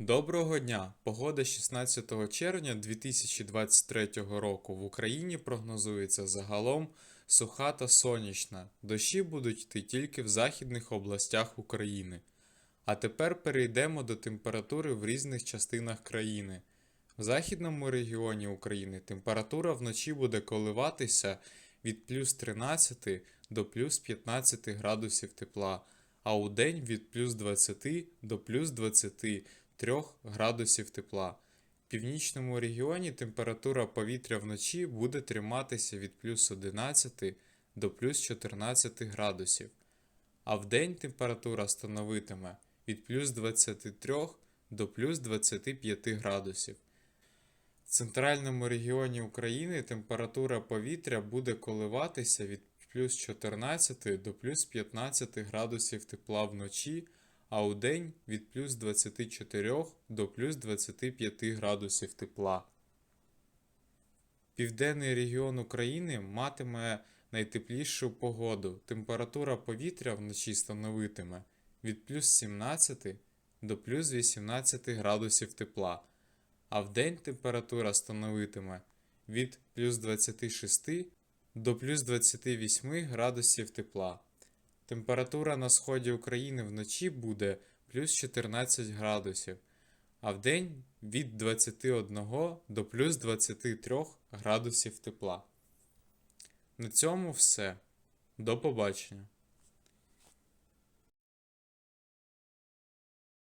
Доброго дня! Погода 16 червня 2023 року в Україні прогнозується загалом суха та сонячна. Дощі будуть йти тільки в західних областях України. А тепер перейдемо до температури в різних частинах країни. В західному регіоні України температура вночі буде коливатися від плюс 13 до плюс 15 градусів тепла, а у день від плюс 20 до плюс 23 градусів тепла. В північному регіоні температура повітря вночі буде триматися від плюс 11 до плюс 14 градусів, а вдень температура становитиме від плюс 23 до плюс 25 градусів. В центральному регіоні України температура повітря буде коливатися від плюс 14 до плюс 15 градусів тепла вночі, а у день від плюс 24 до плюс 25 градусів тепла. Південний регіон України матиме найтеплішу погоду. Температура повітря вночі становитиме від плюс 17 до плюс 18 градусів тепла, а вдень температура становитиме від плюс 26 до плюс 28 градусів тепла. Температура на сході України вночі буде плюс 14 градусів, а вдень від 21 до плюс 23 градусів тепла. На цьому все. До побачення.